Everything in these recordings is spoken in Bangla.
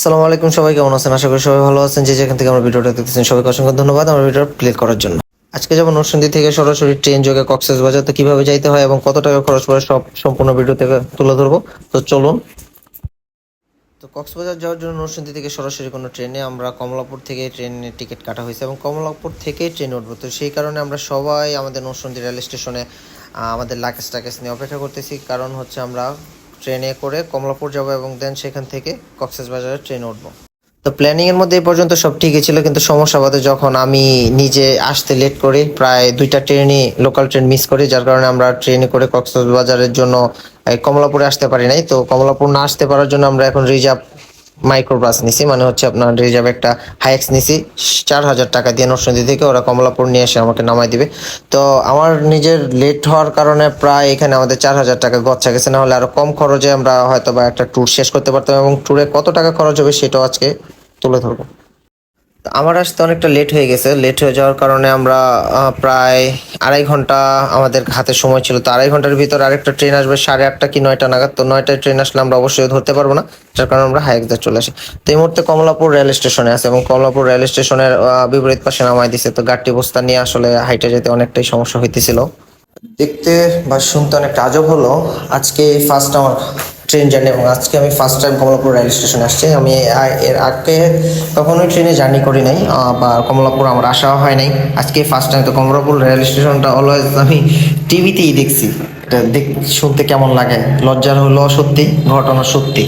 আসসালামু আলাইকুম সবাই, কেমন আছেন? আশা করি সবাই ভালো আছেন। যে যেখান থেকে আমার ভিডিওটা দেখতেছেন, সবাইকে অসংখ্য ধন্যবাদ আমার ভিডিও প্লে করার জন্য। আজকে যাব নরসিংদী থেকে সরাসরি ট্রেন যোগে কক্সেস বাজার তো কীভাবে যাইতে হয় এবং কত টাকা খরচ পড়ে সব সম্পূর্ণ ভিডিও থেকে তুলে ধরবো। তো চলুন। তো কক্সবাজার যাওয়ার জন্য নরসিংদী থেকে সরাসরি কোনো ট্রেনে আমরা কমলাপুর থেকে ট্রেনের টিকিট কাটা হয়েছে এবং কমলাপুর থেকেই ট্রেন উঠবো। তো সেই কারণে আমরা সবাই আমাদের নরসিংদী রেল স্টেশনে আমাদের লাগেজ টাকেজ নিয়ে অপেক্ষা করতেছি। কারণ হচ্ছে আমরা ট্রেনে করে কমলাপুর যাব এবং দেন সেখান থেকে কক্সবাজারে ট্রেন উঠবো। তো প্ল্যানিং এর মধ্যে এই পর্যন্ত সব ঠিকই ছিল, কিন্তু সমস্যা বাদে যখন আমি নিজে আসতে লেট করি, প্রায় দুইটা ট্রেনই লোকাল ট্রেন মিস করি, যার কারণে আমরা ট্রেনে করে কক্সবাজারের জন্য কমলাপুরে আসতে পারি নাই। তো কমলাপুর না আসতে পারার জন্য আমরা এখন রিজার্ভ মাইক্রো বাস নিছি মানে হচ্ছে আপনার রিজার্ভ একটা হাইক্স নিছি, চার হাজার টাকা দিয়ে নরসিংদী থেকে ওরা কমলাপুর নিয়ে এসে আমাকে নামাই দিবে। তো আমার নিজের লেট হওয়ার কারণে প্রায় এখানে আমাদের চার হাজার টাকা গচ্ছা গেছে, না হলে আরও কম খরচে আমরা হয়তো বা একটা ট্যুর শেষ করতে পারতাম এবং ট্যুরে কত টাকা খরচ হবে সেটাও আজকে তুলে ধরবো। আমার আসতে অনেকটা লেট হয়ে গেছে। লেট হয়ে যাওয়ার কারণে আমরা প্রায় আড়াই ঘণ্টা আমাদের হাতে সময় ছিল। তো আড়াই ঘণ্টার ভিতর আরেকটা ট্রেন আসবে সাড়ে আটটা কি নয়টা নাগাদ। তো নয়টায় ট্রেন আসলে আমরা অবশ্যই ধরতে পারব না। যার কারণে আমরা হাইকদা চলে আসি। তো এই মুহূর্তে কমলাপুর রেল স্টেশনে আছে এবং কমলাপুর রেল স্টেশনের বিপরীত পাশে নামাই দিছে। তো গাড়ি বস্তা নিয়ে আসলে হাইটে যেতে অনেকটাই সমস্যা হইতেছিল। দেখতে বা শুনতে অনেক আজব হলো। আজকে ফার্স্ট আমার ট্রেন জার্নি এবং আজকে আমি ফার্স্ট টাইম কমলাপুর রেল স্টেশনে আসছি। আমি এর আগে কখনোই ট্রেনে জার্নি করি নাই বা কমলাপুর আমার আসাও হয় নাই। আজকে ফার্স্ট টাইম তো কমলাপুর রেল স্টেশনটা অলওয়েজ আমি টিভিতেই দেখছি। দেখ, শুনতে কেমন লাগে? লজ্জার হলো সত্যি, ঘটনা সত্যি।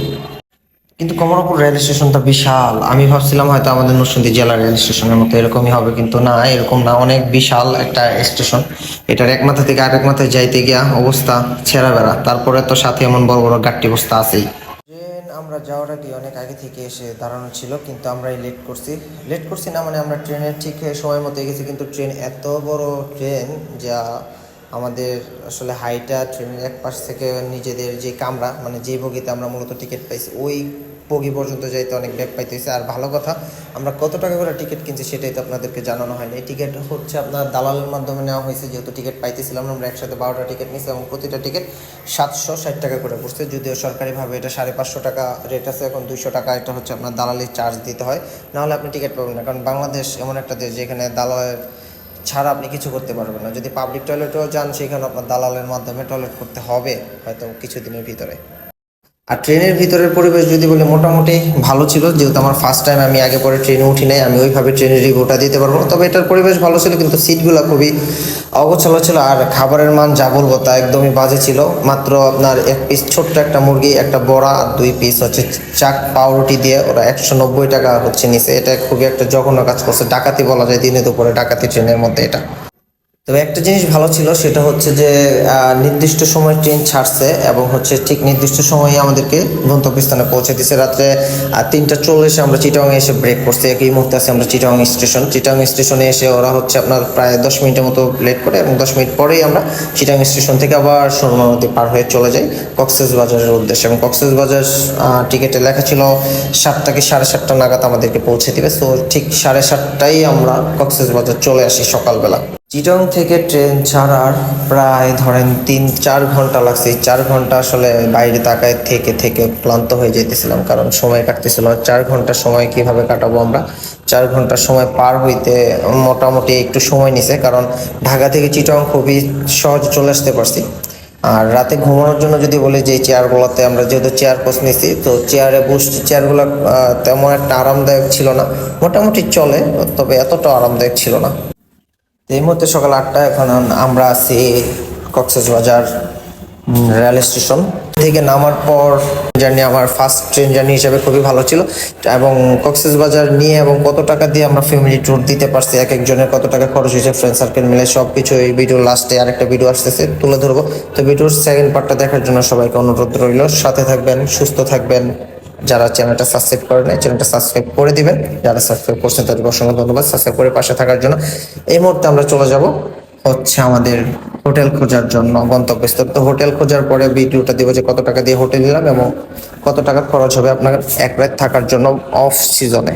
কিন্তু কমলাপুর রেল স্টেশনটা বিশাল। আমি ভাবছিলাম হয়তো আমাদের নরসিংদী জেলা রেল স্টেশনের মতো এরকমই হবে, কিন্তু না, এরকম না। অনেক বিশাল একটা স্টেশন এটার এক মাথা থেকে আরেক মাথায় যাইতে গিয়া অবস্থা ছেঁড়া বেড়া তারপরে তো সাথে এমন বড় বড় গাট্টি বস্তা আছেই। ট্রেন আমরা যাওয়ার আগে অনেক আগে থেকে এসে দাঁড়ানো ছিল, কিন্তু আমরা লেট করছি। লেট করছি না মানে আমরা ট্রেনের ঠিক সময় মতো গেছি কিন্তু ট্রেন এত বড় ট্রেন যা আমাদের আসলে হাইটা ট্রেনের এক পাশ থেকে নিজেদের যে কামরা মানে যে বগিতে আমরা মূলত টিকিট পাইছি, ওই বগি পর্যন্ত যাইতে অনেক ব্যাগ পাইতেছে। আর ভালো কথা, আমরা কত টাকা করে টিকিট কিনছি সেটাই তো আপনাদেরকে জানানো হয়নি। এই টিকিট হচ্ছে আপনার দালালের মাধ্যমে নেওয়া হয়েছে। যেহেতু টিকিট পাইতেছিলাম, আমরা একসাথে বারোটা টিকিট নিয়েছি এবং প্রতিটা টিকিট সাতশো ষাট টাকা করে পড়ছে। যদিও সরকারিভাবে এটা সাড়ে পাঁচশো টাকা রেট আছে, এখন দুইশো টাকা এটা হচ্ছে আপনার দালালির চার্জ দিতে হয়। নাহলে আপনি টিকিট পাবেন না, কারণ বাংলাদেশ এমন একটা দেশ যেখানে দালালের ছাড়া আপনি কিছু করতে পারবেন না। যদি পাবলিক টয়লেটেও যান সেখানে আপনার দালালের মাধ্যমে টয়লেট করতে হবে, হয়তো কিছুদিনের ভিতরে। আর ট্রেনের ভিতরের পরিবেশ যদি বলে, মোটামুটি ভালো ছিল। যেহেতু আমার ফার্স্ট টাইম আমি আগে পরে ট্রেনে উঠি নাই, আমি ওইভাবে ট্রেনের রিভিউটা দিতে পারব না। তবে এটার পরিবেশ ভালো ছিল, কিন্তু সিটগুলো খুবই অগোছালো ছিল। আর খাবারের মান যা বলব, তা একদমই বাজে ছিল। মাত্র আপনার এক পিস ছোট্ট একটা মুরগি, একটা বড়া আর দুই পিস হচ্ছে চাক পাউরুটি দিয়ে ওরা একশো নব্বই টাকা হচ্ছে নিছে এটা খুবই একটা জঘন্য কাজ করছে। ডাকাতি বলা যায় দিনে দুপুরে, ডাকাতি ট্রেনের মধ্যে এটা। তবে একটা জিনিস ভালো ছিল, সেটা হচ্ছে যে নির্দিষ্ট সময় ট্রেন ছাড়ছে এবং হচ্ছে ঠিক নির্দিষ্ট সময়ে আমাদেরকে গন্তব্যস্থানে পৌঁছে দিছে। রাত্রে তিনটা চল্লিশে আমরা চিটাং এসে ব্রেক করছি। একই মুহূর্তে আছে আমরা চিটাং স্টেশন। চিটাং স্টেশনে এসে ওরা হচ্ছে আপনার প্রায় দশ মিনিটের মতো লেট করে এবং দশ মিনিট পরেই আমরা চিটাং স্টেশন থেকে আবার সুরমা নদী পার হয়ে চলে যাই কক্সেস বাজারের উদ্দেশ্যে। এবং কক্সেস বাজার টিকিটে লেখা ছিল সাতটা কি সাড়ে সাতটা নাগাদ আমাদেরকে পৌঁছে দিবে। তো ঠিক সাড়ে সাতটায় আমরা কক্সেস বাজার চলে আসি সকালবেলা। চিটং থেকে ট্রেন ছাড়ার প্রায় ধরেন তিন, চার ঘণ্টা লাগছে। চার ঘণ্টা আসলে বাইরে তাকায় থেকে থেকে ক্লান্ত হয়ে যেতেছিলাম কারণ সময় কাটতেছিল। চার ঘণ্টা সময় কীভাবে কাটাবো আমরা? চার ঘণ্টা সময় পার হইতে মোটামুটি একটু সময় নিছে, কারণ ঢাকা থেকে চিটং খুবই সহজ চলে আসতে পারছি। আর রাতে ঘুমানোর জন্য যদি বলি যে চেয়ারগুলোতে আমরা যেহেতু চেয়ার পোস্ট নিছি, তো চেয়ারে বসছি চেয়ারগুলো তেমন একটা আরামদায়ক ছিল না। মোটামুটি চলে, তবে এতটা আরামদায়ক ছিল না। এই মুহূর্তে সকাল আটটা, এখন আমরা আছি কক্সবাজার রেল স্টেশন। থেকে নামার পর জার্নি আমার ফার্স্ট ট্রেন জার্নি হিসেবে খুবই ভালো ছিল। এবং কক্সবাজার নিয়ে এবং কত টাকা দিয়ে আমরা ফ্যামিলি ট্যুর দিতে পারছি, এক একজনের কত টাকা খরচ হয়েছে ফ্রেন্ড সার্কেল মিলে সব কিছু এই ভিডিও লাস্টে আরেকটা ভিডিও আসতেছে, তুলে ধরবো। তো ভিডিওর সেকেন্ড পার্টটা দেখার জন্য সবাইকে অনুরোধ রইল। সাথে থাকবেন, সুস্থ থাকবেন। যারা চ্যানেলটা সাবস্ক্রাইব করে নাই চ্যানেলটা সাবস্ক্রাইব করে দিবেন। যারা সাবস্ক্রাইব করছেন, তাদেরকে অসংখ্য ধন্যবাদ। সাবস্ক্রাইব করে পাশে থাকার জন্য। এই মুহূর্তে আমরা চলে যাব হচ্ছে আমাদের হোটেল খোঁজার জন্য গন্তব্যস্থল। তো হোটেল খোঁজার পরে ভিডিওটা দিব যে কত টাকা দিয়ে হোটেল নিলাম এবং কত টাকা খরচ হবে আপনার এক রাত থাকার জন্য অফ সিজনে